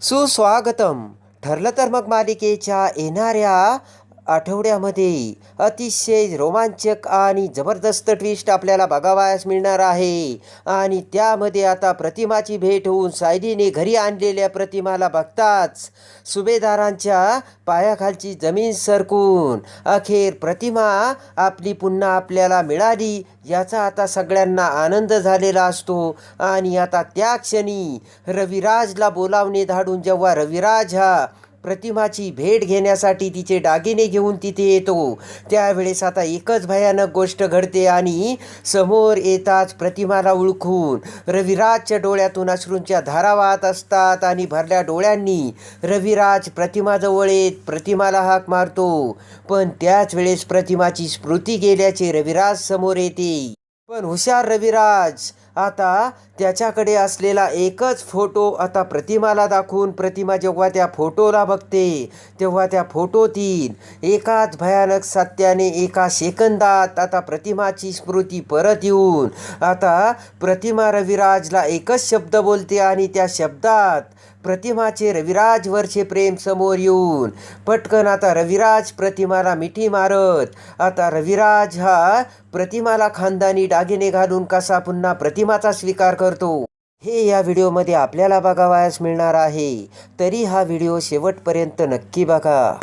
सुस्वागतम. ठरलं तर मग मालिकेच्या येणाऱ्या आठवड्यामध्ये अतिशय रोमांचक आणि जबरदस्त ट्विस्ट आपल्याला बघावयास मिळणार आहे. आणि त्यामध्ये आता प्रतिमाची भेट होऊन सायलीने घरी आणलेल्या प्रतिमाला बघताच सुभेदारांच्या पायाखालची जमीन सरकून अखेर प्रतिमा आपली पुन्हा आपल्याला मिळाली याचा आता सगळ्यांना आनंद झालेला असतो. आणि आता त्या क्षणी रविराजला बोलावणे धाडून जेव्हा रविराज हा प्रतिमाची भेट घेण्यासाठी तिचे दागिने घेऊन तिथे येतो. त्यावेळेस आता एकच भयानक गोष्ट घडते आणि समोर येताच प्रतिमाला ओळखून रविराजच्या डोळ्यातून अश्रूंच्या धारा वाहत असतात आणि भरल्या डोळ्यांनी रविराज प्रतिमाजवळ येत प्रतिमाला हाक मारतो. पण त्याच वेळेस प्रतिमाची स्मृती गेल्याचे रविराज समोर येते. पण हुशार रविराज आता त्याच्याकडे असलेला एकच फोटो आता प्रतिमाला दाखवून प्रतिमा जेव्हा त्या फोटोला बघते तेव्हा त्या फोटोतील एकाच भयानक सत्याने एका सेकंदात आता प्रतिमाची स्मृती परत येऊन आता प्रतिमा रविराजला एकच शब्द बोलते आणि त्या शब्दात प्रतिमाचे रविराजवरचे प्रेम समोर येऊन पटकन आता रविराज प्रतिमाला मिठी मारत आता रविराज हा प्रतिमाला खानदानी दागिने घालून कसा पुन्हा प्रतिमाचा स्वीकार करतो? हे या व्हिडिओमध्ये आपल्याला बघावयास मिळणार आहे. तरी हा व्हिडिओ शेवटपर्यंत नक्की बघा.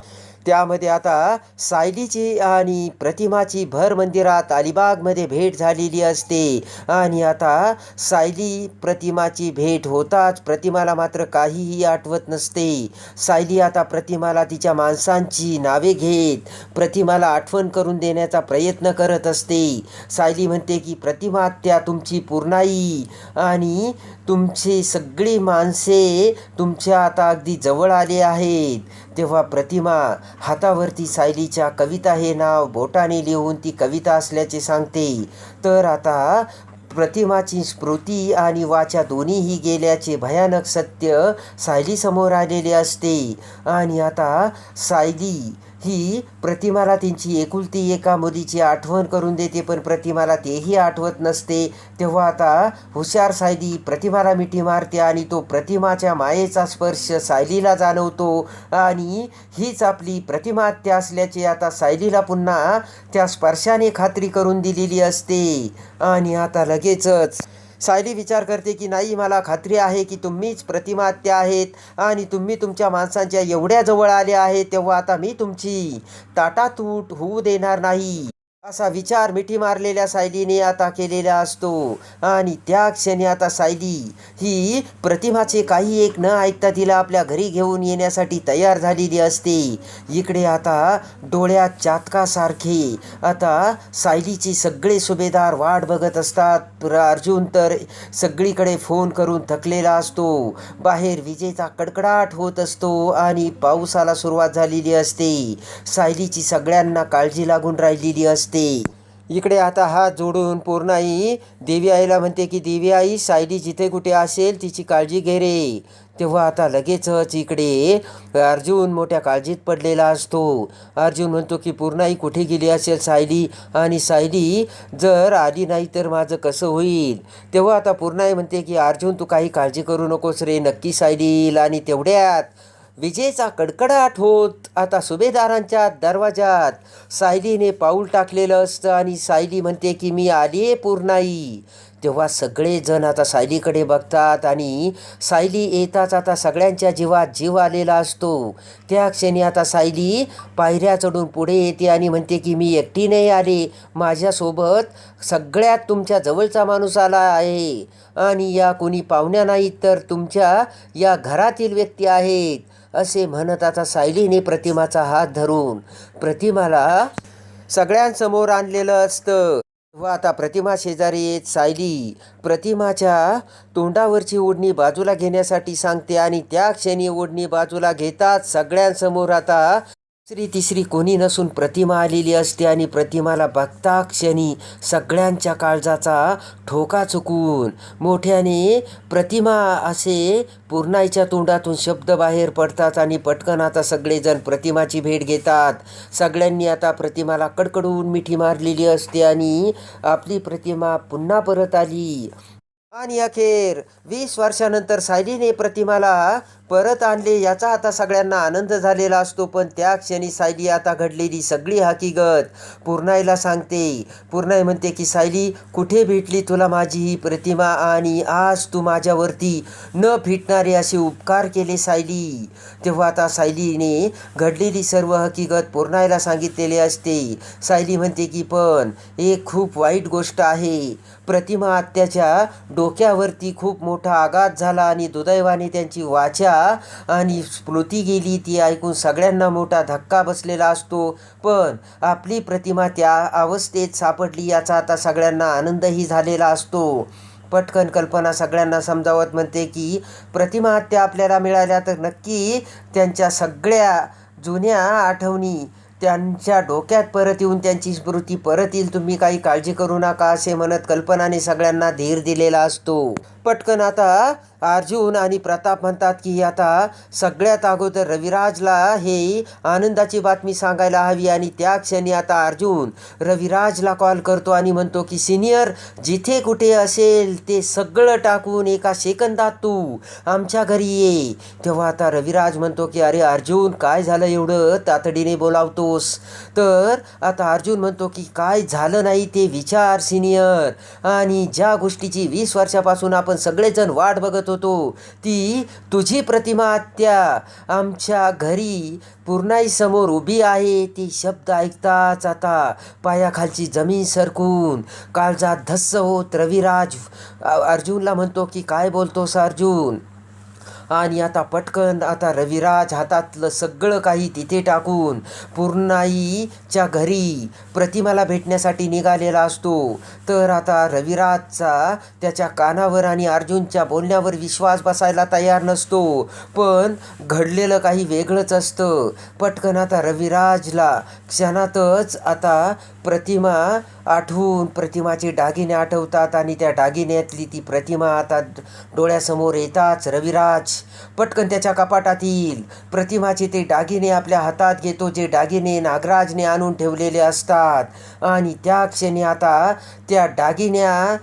त्यामध्ये आता सायलीची आणि प्रतिमाची भर मंदिरात अलिबागमध्ये भेट झालेली असते. आणि आता सायली प्रतिमाची भेट होताच प्रतिमाला मात्र काहीही आठवत नसते. सायली आता प्रतिमाला तिच्या माणसांची नावे घेत प्रतिमाला आठवण करून देण्याचा प्रयत्न करत असते. सायली म्हणते की प्रतिमा त्या तुमची पूर्णाई आणि तुमची सगळी माणसे तुमच्या आता अगदी जवळ आले आहेत. तेव्हा प्रतिमा हातावरती सायलीच्या कविता हे नाव बोटाने लिहून ती कविता असल्याचे सांगते. तर आता प्रतिमाची स्मृती आणि वाचा दोन्हीही गेल्याचे भयानक सत्य सायलीसमोर आलेले असते. आणि आता सायली ही प्रतिमाला त्यांची एकुलती एका मुलीची आठवण करून देते पण प्रतिमाला तेही आठवत नसते. तेव्हा आता हुशार सायली प्रतिमाला मिठी मारते आणि तो प्रतिमाच्या मायेचा स्पर्श सायलीला जाणवतो. आणि हीच आपली प्रतिमा प्रतिमात्या असल्याचे आता सायलीला पुन्हा त्या स्पर्शाने खात्री करून दिलेली असते. आणि आता लगेचच सायली विचार करते की नाही मला खात्री आहे की तुम्हीच प्रतिमात्या आहेत आणि तुम्ही तुमच्या माणसांच्या एवढ्या जवळ आले आहेत तेव्हा आता मी तुमची ताटातूट होऊ देणार नाही. असा विचार मिठी मारलेल्या सायलीने आता केलेला असतो. आणि त्या क्षणी आता सायली ही प्रतिमाचे काही एक न ऐकता तिला आपल्या घरी घेऊन येण्यासाठी तयार झालेली असते. इकडे आता डोळ्यात चातकासारखे आता सायलीची सगळे सुभेदार वाट बघत असतात. अर्जुन तर सगळीकडे फोन करून थकलेला असतो. बाहेर विजेचा कडकडाट होत असतो आणि पावसाला सुरुवात झालेली असते. सायलीची सगळ्यांना काळजी लागून राहिलेली असते. इकडे आता हात जोडून पूर्णाई देवी आईला म्हणते की देवी आई सायली जिथे कुठे असेल तिची काळजी घे रे. तेव्हा आता लगेचच इकडे अर्जुन मोठ्या काळजीत पडलेला असतो. अर्जुन म्हणतो की पूर्णाई कुठे गेली असेल सायली? आणि सायली जर आली नाही तर माझं कसं होईल? तेव्हा आता पूर्णाई म्हणते की अर्जुन तू काही काळजी करू नकोस रे नक्की सायली आणि तेवढ्यात विजेचा कडकडाट होत. आता सुभेदारांच्या दरवाजात सायलीने पाऊल टाकलेलं असतं आणि सायली म्हणते की मी आली आहे पूर्णाई. तेव्हा सगळेजण आता सायलीकडे बघतात आणि सायली येताच आता सगळ्यांच्या जीवात जीव आलेला असतो. त्या क्षणी आता सायली पायऱ्या चढून पुढे येते आणि म्हणते की मी एकटी नाही आले. माझ्यासोबत सगळ्यात तुमच्या जवळचा माणूस आला आहे. आणि या कोणी पाहुण्या नाहीत तर तुमच्या या घरातील व्यक्ती आहेत. असे म्हणत आता सायलीने प्रतिमाचा हात धरून प्रतिमाला सगळ्यांसमोर आणलेलं असतं. व आता प्रतिमा शेजारी येत सायली प्रतिमाच्या तोंडावरची ओढणी बाजूला घेण्यासाठी सांगते आणि त्या क्षणी ओढणी बाजूला घेताच सगळ्यांसमोर आता तिसरी तिसरी कोणी नसून प्रतिमा आलेली असते आणि प्रतिमाला बघता क्षणी सगळ्यांच्या काळजाचा ठोका चुकून मोठ्याने प्रतिमा असे पूर्णाईच्या तोंडातून शब्द बाहेर पडतात आणि पटकन आता सगळेजण प्रतिमाची भेट घेतात. सगळ्यांनी आता प्रतिमाला कडकडून मिठी मारलेली असते आणि आपली प्रतिमा पुन्हा परत आली. आणि अखेर वीस वर्षानंतर सायलीने प्रतिमाला परत आणले याचा आता सगळ्यांना आनंद झालेला असतो पण त्या क्षणी सायली आता घडलेली सगळी हकीकत पूर्णाईला सांगते. पूर्णाई म्हणते की सायली कुठे भेटली तुला माझी ही प्रतिमा आणि आज तू माझ्यावरती न फिटणारे असे उपकार केले सायली? तेव्हा आता सायलीने घडलेली सर्व हकीकत पूर्णाईला सांगितलेली असते. सायली म्हणते की पण एक खूप वाईट गोष्ट आहे. प्रतिमा आत्याच्या डोक्यावरती खूप मोठा आघात झाला आणि दुदैवाने त्यांची वाचा आणि स्मृती गेली. ती ऐकून सगळ्यांना मोठा धक्का बसलेला असतो. पण आपली प्रतिमा त्या अवस्थेत सापडली याचा आता सगळ्यांना आनंदही झालेला असतो. पटकन कल्पना सगळ्यांना समजावत म्हणते की प्रतिमा हत्या आपल्याला मिळाल्या तर नक्की त्यांच्या सगळ्या जुन्या आठवणी त्यांच्या डोक्यात परत येऊन त्यांची स्मृती परत येईल. तुम्ही काही काळजी करू नका असे म्हणत कल्पनाने सगळ्यांना धीर दिलेला असतो. पटकन आता अर्जुन आणि प्रताप म्हणतात की आता सगळ्यात अगोदर रविराजला हे आनंदाची बातमी सांगायला हवी आणि त्या क्षणी आता अर्जुन रविराजला कॉल करतो आणि म्हणतो की सिनियर जिथे कुठे असेल ते सगळं टाकून एका सेकंदात तू आमच्या घरी ये. तेव्हा आता रविराज म्हणतो की अरे अर्जुन काय झालं एवढं? तातडीने बोलावतोस. तर आता अर्जुन म्हणतो की काय झालं नाही ते विचार सिनियर आणि ज्या गोष्टीची वीस वर्षापासून आपण सगळेजण वाट बघत होतो ती. तुझी प्रतिमा आत्या आमच्या घरी पूर्णाईसमोर उभी आहे. ती शब्द ऐकताच आता पायाखालची जमीन सरकून काळजात धस्स होत रविराज अर्जुनला म्हणतो की काय बोलतोस अर्जुन? आणि आता पटकन आता रविराज हातातलं सगळं काही तिथे टाकून पूर्णाईच्या घरी प्रतिमाला भेटण्यासाठी निघालेला असतो. तर आता रविराजचा त्याच्या कानावर आणि अर्जुनच्या बोलण्यावर विश्वास बसायला तयार नसतो. पण घडलेलं काही वेगळंच असतं. पटकन आता रविराजला क्षणातच आता प्रतिमा आठवून प्रतिमाचे दागिने आठवतात आणि त्या दागिन्यातली ती प्रतिमा आता डोळ्यासमोर येताच. रविराज पटकन त्याच्या कपाटात येईल प्रतिमाचे ते दागिने आपल्या हातात घेतो जे दागिने नागराजने आणून ठेवलेले असतात. आणि त्या क्षणी आता त्या दागिन्या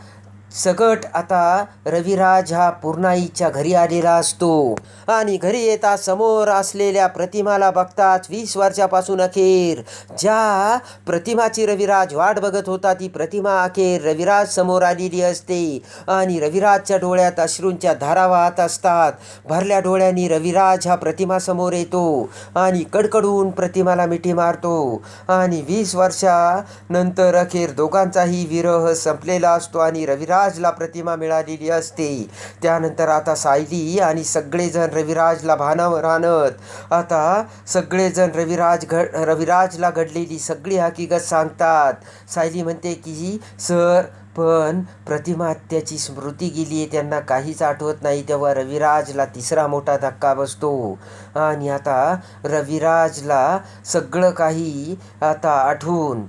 सकट आता रविराज हा पूर्णाईच्या घरी आलेला असतो. आणि घरी येता समोर असलेल्या प्रतिमाला बघताच वीस वर्षापासून अखेर ज्या प्रतिमाची रविराज वाट बघत होता ती प्रतिमा अखेर रविराज समोर आलेली असते. आणि रविराजच्या डोळ्यात अश्रूंच्या धारा वाहत असतात. भरल्या डोळ्यांनी रविराज हा प्रतिमा समोर येतो आणि कडकडून प्रतिमाला मिठी मारतो. आणि वीस वर्षानंतर अखेर दोघांचाही विरह संपलेला असतो आणि रविराज रविराजला प्रतिमा मिळालेली असते. त्यानंतर आता सायली आणि सगळेजण रविराजला भानावर आणत. आता सगळेजण रविराज घड रविराजला घडलेली सगळी हकीकत सांगतात. सायली म्हणते की सर पण प्रतिमा हत्याची स्मृती गेली आहे. त्यांना काहीच आठवत नाही. तेव्हा रविराजला तिसरा मोठा धक्का बसतो. आणि आता रविराजला सगळं काही आता आठवून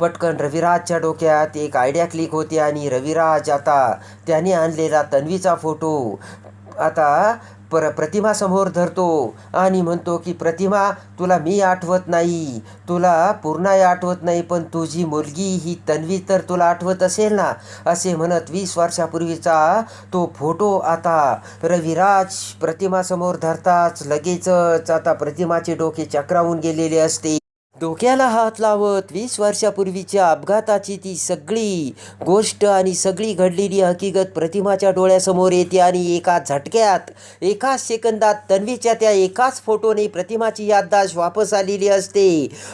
पटकन रविराजच्या डोक्यात एक आयडिया क्लिक होते आणि रविराज आता त्याने आणलेला तन्वीचा फोटो आता पर प्रतिमासमोर धरतो आणि म्हणतो की प्रतिमा तुला मी आठवत नाही. तुला पूर्णाही आठवत नाही पण तुझी मुलगी ही तन्वी तर तुला आठवत असेल ना? असे म्हणत वीस वर्षापूर्वीचा तो फोटो आता रविराज प्रतिमासमोर धरताच लगेचच आता प्रतिमाचे डोके चक्रावून गेलेले असते. डोक्याला हात लावत वीस वर्षापूर्वीच्या अपघाताची ती सगळी गोष्ट आणि सगळी घडलेली हकीकत प्रतिमाच्या डोळ्यासमोर येते आणि एका झटक्यात एकाच सेकंदात तन्वीच्या त्या एकाच फोटोने प्रतिमाची याददाश वापस आलेली असते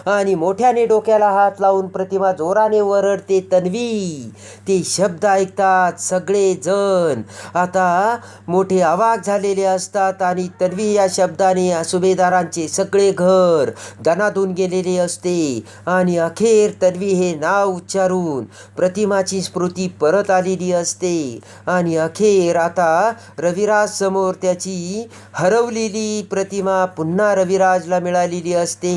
आणि मोठ्याने डोक्याला हात लावून प्रतिमा जोराने वरडते तन्वी ते शब्द ऐकतात सगळे जण आता मोठे अवाक झालेले असतात आणि तन्वी या शब्दाने सुभेदारांचे सगळे घर दनादून गेलेले असते. आणि अखेर तन्वी हे नाव उच्चारून प्रतिमाची स्मृती परत आलेली असते. आणि अखेर आता रविराज समोर त्याची हरवलेली प्रतिमा पुन्हा रविराजला मिळालेली असते.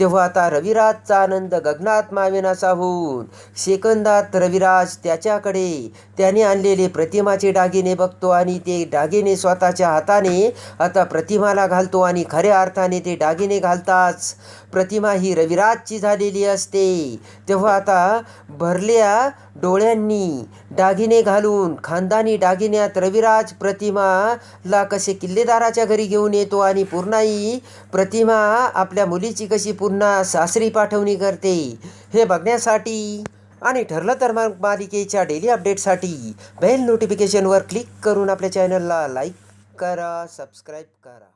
तेव्हा आता रविराजचा आनंद गगनात मावेनासा होऊन सेकंदात रविराज त्याच्याकडे त्याने आणलेले प्रतिमाचे दागिने बघतो आणि ते दागिने स्वतःच्या हाताने आता प्रतिमाला घालतो आणि खऱ्या अर्थाने ते दागिने घालताच प्रतिमा ही रविराजची झालेली असते. तेव्हा आता भरल्या डोळ्यांनी दागिने घालून खानदानी दागिन्यात रविराज प्रतिमाला कसे किल्लेदाराच्या घरी घेऊन येतो आणि पुन्हाही प्रतिमा आपल्या मुलीची कशी पुन्हा सासरी पाठवणी करते हे बघण्यासाठी आणि ठरलं तर मग मालिकेच्या डेली अपडेटसाठी बेल नोटिफिकेशनवर क्लिक करून आपल्या चॅनलला लाईक करा सबस्क्राईब करा.